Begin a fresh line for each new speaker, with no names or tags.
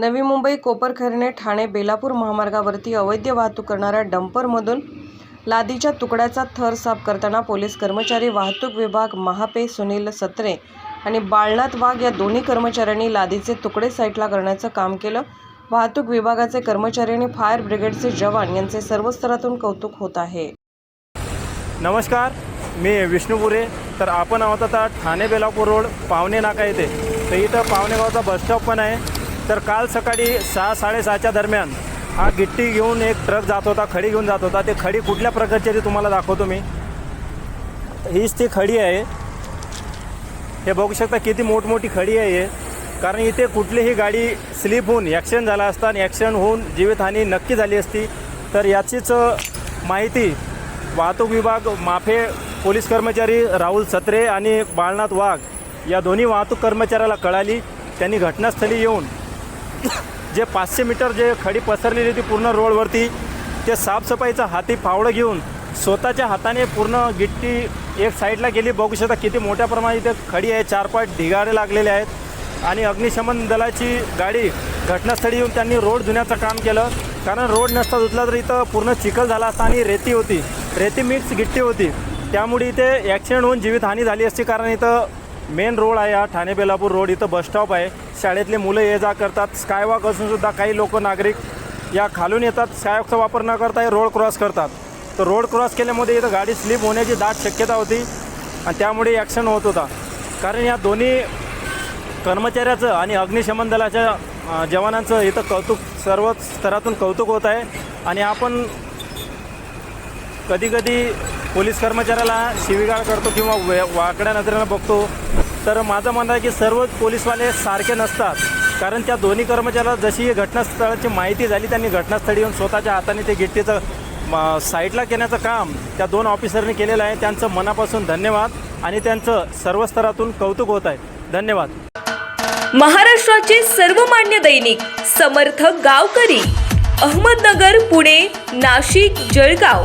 नवी मुंबई कोपरखैरणे ठाणे बेलापूर महामार्गावरती अवैध वाहतूक करणाऱ्या डंपरमधून लादीच्या तुकड्याचा थर साफ करताना पोलीस कर्मचारी वाहतूक विभाग महापे सुनील सत्रे आणि बाळनाथ वाघ या दोन्ही कर्मचाऱ्यांनी लादीचे तुकडे साईटला करण्याचं काम केलं. वाहतूक विभागाचे कर्मचारी आणि फायर ब्रिगेडचे जवान यांचे सर्व स्तरातून कौतुक होत आहे.
नमस्कार मी विष्णुपुरे तर आपण आहोत आता ठाणे बेलापूर रोड पावणे नाका येथे. तर इथं पावणेगावचा बसस्टॉप पण आहे. तर काल सकाळी सहा साडेसहाच्या दरम्यान हा गिट्टी घेऊन एक ट्रक जात होता खडी घेऊन जात होता. ते खडी कुठल्या प्रकारची ती तुम्हाला दाखवतो मी. हीच ती खडी आहे. हे बघू शकता किती मोठमोठी खडी आहे कारण इथे कुठलीही गाडी स्लिप होऊन ॲक्सिडेंट झाला असता आणि ॲक्सिडेंट होऊन जीवितहानी नक्की झाली असती तर याचीच माहिती वाहतूक विभाग माफे पोलीस कर्मचारी राहुल सत्रे आणि बाळनाथ वाघ या दोन्ही वाहतूक कर्मचाऱ्याला कळाली. त्यांनी घटनास्थळी येऊन जे पाचशे मीटर जे खडी पसरलेली होती पूर्ण रोडवरती ते साफसफाईचं हाती फावडं घेऊन स्वतःच्या हाताने पूर्ण गिट्टी एक साईडला गेली. बघू शकता किती मोठ्या प्रमाणात इथे खडी आहे. चार पाच ढिगारे लागलेले आहेत. आणि अग्निशमन दलाची गाडी घटनास्थळी येऊन त्यांनी रोड धुण्याचं काम केलं. कारण रोड नसता धुतला तर इथं पूर्ण चिखल झाला असता आणि रेती होती. रेती मिक्स गिट्टी होती. त्यामुळे इथे ॲक्सिडेंट होऊन जीवितहानी झाली असती. कारण इथं मेन रोड आहे हा ठाणे बेलापूर रोड. इथं बसस्टॉप आहे. शाळेतले मुलं ये जा करतात. स्कायवॉक असून सुद्धा काही लोक नागरिक या खालून येतात. स्कायवॉकचा वापर न करता हे रोड क्रॉस करतात. तर रोड क्रॉस केल्यामुळे इथं गाडी स्लिप होण्याची दाट शक्यता होती आणि त्यामुळे ॲक्सिडेंट होत होता. कारण या दोन्ही कर्मचाऱ्याचं आणि अग्निशमन दलाच्या जवानांचं इथं कौतुक सर्व स्तरातून कौतुक होत आहे. आणि आपण कधीकधी पोलीस कर्मचाऱ्याला शिवीगाळ करतो किंवा वे वाकड्या नजरेनं बघतो. तर माझं म्हणणं आहे की सर्व पोलीसवाले सारखे नसतात. कारण त्या दोन्ही कर्मचाऱ्याला जशी घटनास्थळाची माहिती झाली त्यांनी घटनास्थळी येऊन स्वतःच्या हाताने ते गिट्टीचं साईडला केण्याचं काम त्या दोन ऑफिसरनी केलेलं आहे. त्यांचं मनापासून धन्यवाद आणि त्यांचं सर्व स्तरातून कौतुक होत आहे. धन्यवाद.
महाराष्ट्राचे सर्वमान्य दैनिक समर्थ गावकरी अहमदनगर पुणे नाशिक जळगाव.